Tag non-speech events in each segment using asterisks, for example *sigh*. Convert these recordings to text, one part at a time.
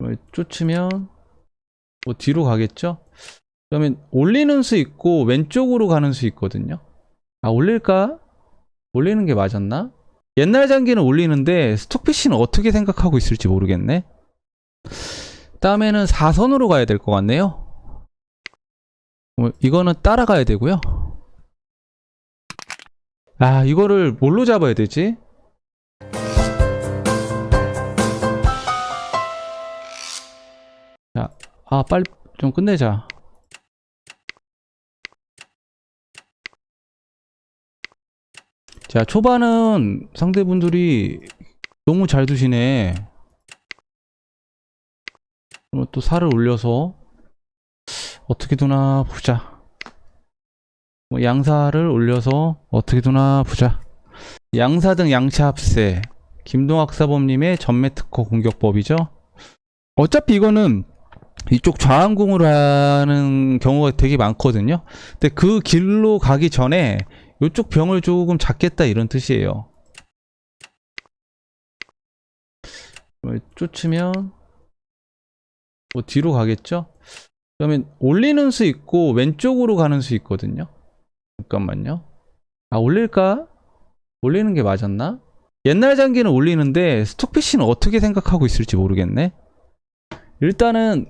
뭐 쫓으면 뭐 뒤로 가겠죠? 그러면 올리는 수 있고 왼쪽으로 가는 수 있거든요. 아 올릴까? 올리는 게 맞았나? 옛날 장기는 올리는데 스톡피쉬는 어떻게 생각하고 있을지 모르겠네. 다음에는 4선으로 가야 될 것 같네요. 어, 이거는 따라가야 되고요. 아 이거를 뭘로 잡아야 되지? 아 빨리 좀 끝내자. 자, 초반은 상대분들이 너무 잘 두시네. 그럼 또 살을 올려서 어떻게 두나 보자. 뭐 양사를 올려서 어떻게 두나 보자. 양사 등 양차 합세. 김동학 사범님의 전매 특허 공격법이죠. 어차피 이거는 이쪽 좌항궁으로 하는 경우가 되게 많거든요. 근데 그 길로 가기 전에 이쪽 병을 조금 잡겠다 이런 뜻이에요. 뭐 쫓으면 뭐 뒤로 가겠죠? 그러면 올리는 수 있고 왼쪽으로 가는 수 있거든요. 잠깐만요. 아 올릴까? 올리는 게 맞았나? 옛날 장기는 올리는데 스톡피쉬는 어떻게 생각하고 있을지 모르겠네. 일단은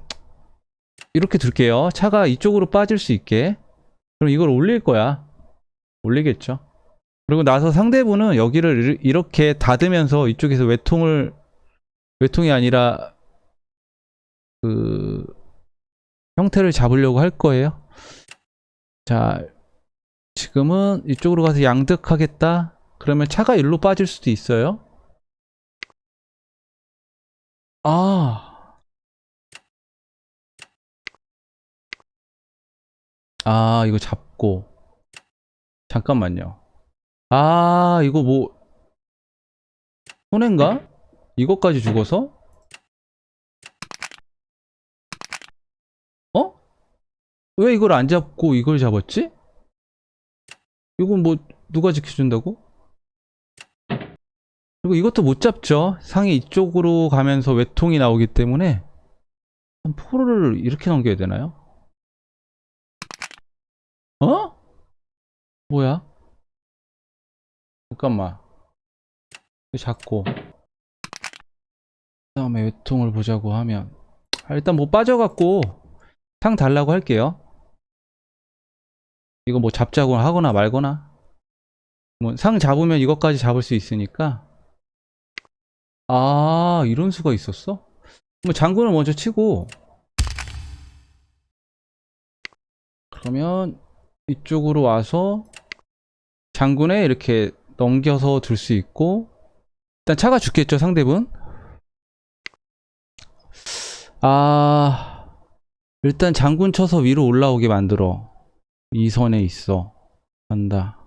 이렇게 둘게요. 차가 이쪽으로 빠질 수 있게. 그럼 이걸 올릴 거야. 올리겠죠. 그리고 나서 상대분은 여기를 이렇게 닫으면서 이쪽에서 외통을 외통이 아니라 그 형태를 잡으려고 할 거예요. 자, 지금은 이쪽으로 가서 양득하겠다. 그러면 차가 일로 빠질 수도 있어요. 아. 아, 이거 잡고. 잠깐만요. 아, 이거 뭐, 손해인가? 이것까지 죽어서? 어? 왜 이걸 안 잡고 이걸 잡았지? 이건 뭐, 누가 지켜준다고? 그리고 이것도 못 잡죠. 상이 이쪽으로 가면서 외통이 나오기 때문에, 한 포로를 이렇게 넘겨야 되나요? 어? 뭐야? 잠깐만. 잡고. 그 다음에 외통을 보자고 하면. 아, 일단 뭐 빠져갖고 상 달라고 할게요. 이거 뭐 잡자고 하거나 말거나. 뭐 상 잡으면 이것까지 잡을 수 있으니까. 아, 이런 수가 있었어? 뭐 장군을 먼저 치고. 그러면 이쪽으로 와서 장군에 이렇게 넘겨서 둘 수 있고 일단 차가 죽겠죠 상대분? 아 일단 장군 쳐서 위로 올라오게 만들어. 이 선에 있어. 간다.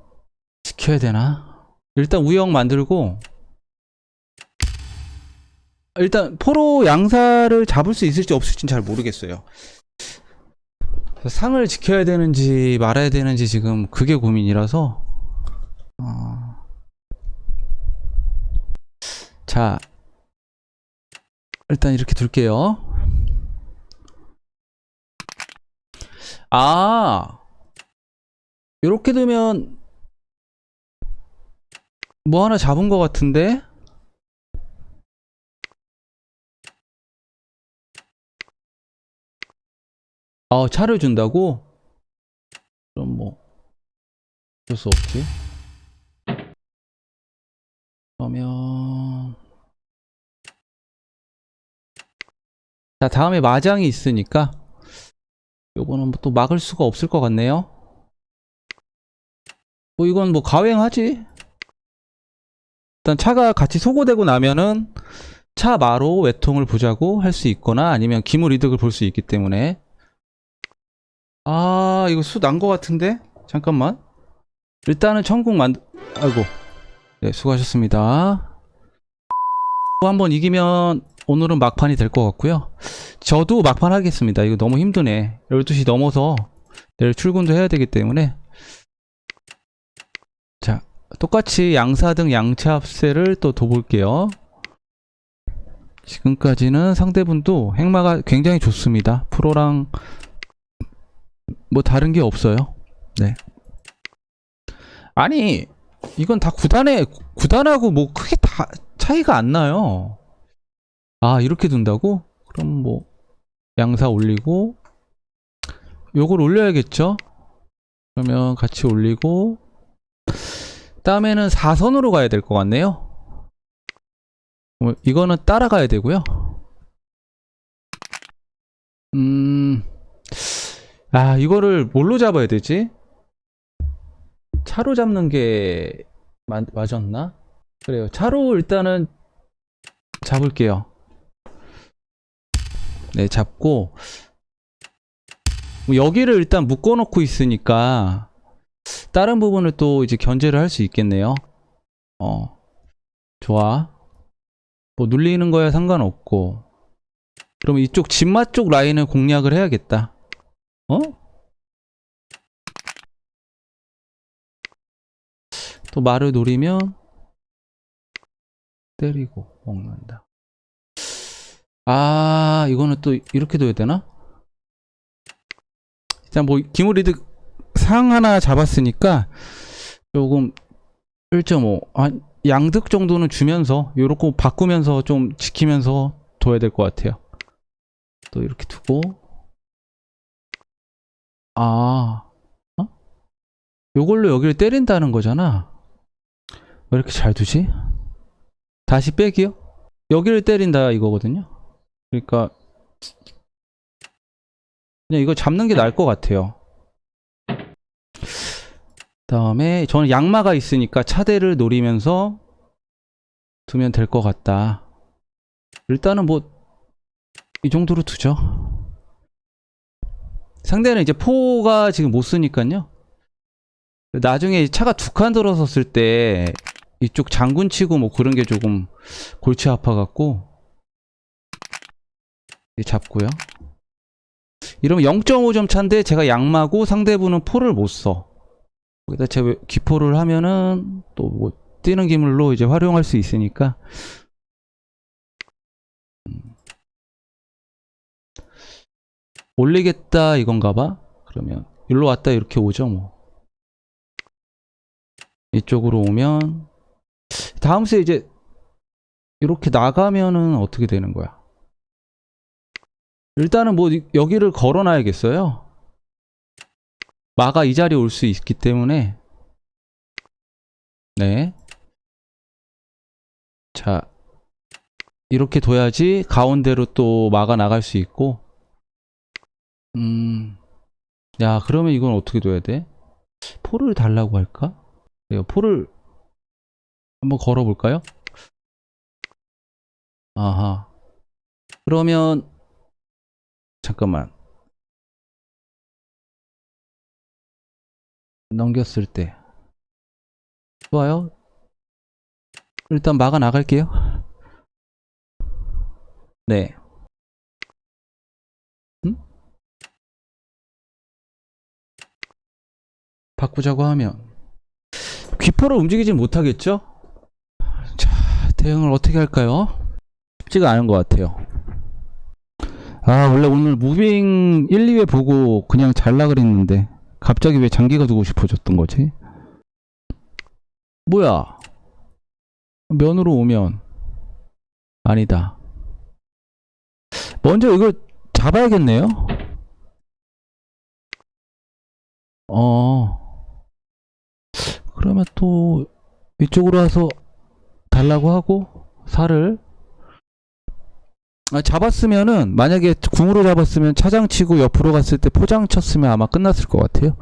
지켜야 되나? 일단 우영 만들고 일단 포로 양사를 잡을 수 있을지 없을지는 잘 모르겠어요 상을 지켜야 되는지 말아야 되는지 지금 그게 고민이라서 어... 자 일단 이렇게 둘게요. 아 이렇게 두면 뭐 하나 잡은 것 같은데 아 차를 준다고? 그럼 뭐 어쩔 수 없지. 그러면 자 다음에 마장이 있으니까 요거는 뭐 또 막을 수가 없을 것 같네요. 뭐 이건 뭐 가행하지. 일단 차가 같이 소거되고 나면은 차 마로 외통을 보자고 할 수 있거나 아니면 기물 이득을 볼 수 있기 때문에 아 이거 수난것 같은데? 잠깐만. 일단은 천국 만 아이고. 네 수고하셨습니다. 또 한번 이기면 오늘은 막판이 될 것 같고요. 저도 막판 하겠습니다. 이거 너무 힘드네. 12시 넘어서 내일 출근도 해야 되기 때문에. 자 똑같이 양사 등 양차 합세를 또 둬볼게요. 지금까지는 상대분도 행마가 굉장히 좋습니다. 프로랑 뭐 다른 게 없어요. 네. 아니 이건 다 구단에 구단하고 뭐 크게 다 차이가 안 나요. 아 이렇게 둔다고? 그럼 뭐 양사 올리고 요걸 올려야겠죠? 그러면 같이 올리고 다음에는 4선으로 가야 될 것 같네요. 어, 이거는 따라가야 되고요. 음, 아 이거를 뭘로 잡아야 되지? 차로 잡는 게 맞, 맞았나? 그래요. 차로 일단은 잡을게요. 네, 잡고 뭐 여기를 일단 묶어 놓고 있으니까 다른 부분을 또 이제 견제를 할 수 있겠네요. 어, 좋아. 뭐 눌리는 거야 상관없고. 그러면 이쪽 진마 쪽 라인을 공략을 해야겠다. 어? 또 말을 노리면 때리고 먹는다. 아, 이거는 또 이렇게 둬야 되나? 일단 뭐 기물이득 상 하나 잡았으니까 조금 1.5, 한 양득 정도는 주면서 요렇게 바꾸면서 좀 지키면서 둬야 될 것 같아요. 또 이렇게 두고 아, 어? 요걸로 여기를 때린다는 거잖아. 왜 이렇게 잘 두지? 다시 빼기요? 여기를 때린다 이거거든요. 그러니까 그냥 이거 잡는 게 나을 것 같아요. 다음에 저는 양마가 있으니까 차대를 노리면서 두면 될 것 같다. 일단은 뭐 이 정도로 두죠. 상대는 이제 포가 지금 못 쓰니까요. 나중에 차가 두 칸 들어섰을 때 이쪽 장군 치고 뭐 그런 게 조금 골치 아파갖고 잡고요. 이러면 0.5점 차인데 제가 양마고 상대분은 포를 못 써. 거기다 제 기포를 하면은 또 뭐 뛰는 기물로 이제 활용할 수 있으니까 올리겠다 이건가 봐. 그러면 일로 왔다 이렇게 오죠 뭐. 이쪽으로 오면 다음 세 이제 이렇게 나가면은 어떻게 되는 거야? 일단은 뭐 이- 여기를 걸어놔야겠어요. 마가 이 자리에 올 수 있기 때문에 네. 자 이렇게 둬야지 가운데로 또 마가 나갈 수 있고 음. 야 그러면 이건 어떻게 둬야 돼? 포를 달라고 할까? 그래요 포를 한번 걸어볼까요? 아하 그러면 잠깐만 넘겼을 때 좋아요 일단 막아 나갈게요 네 바꾸자고 하면 귀포를 움직이지 못하겠죠? 자 대응을 어떻게 할까요? 쉽지가 않은 것 같아요 아 원래 오늘 무빙 1, 2회 보고 그냥 잘라 그랬는데 갑자기 왜 장기가 두고 싶어졌던 거지? 뭐야? 면으로 오면 아니다. 먼저 이걸 잡아야겠네요. 어. 그러면 또 이쪽으로 와서 달라고 하고 살을 아, 잡았으면은 만약에 궁으로 잡았으면 차장 치고 옆으로 갔을 때 포장 쳤으면 아마 끝났을 것 같아요.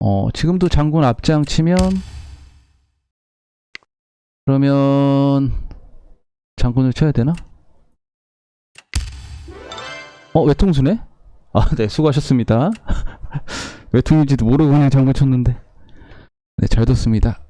어 지금도 장군 앞장 치면 그러면 장군을 쳐야 되나? 어 외통수네? 아 네 수고하셨습니다. *laughs* 외통인지도 모르고 그냥 장군 쳤는데 네 잘 뒀습니다.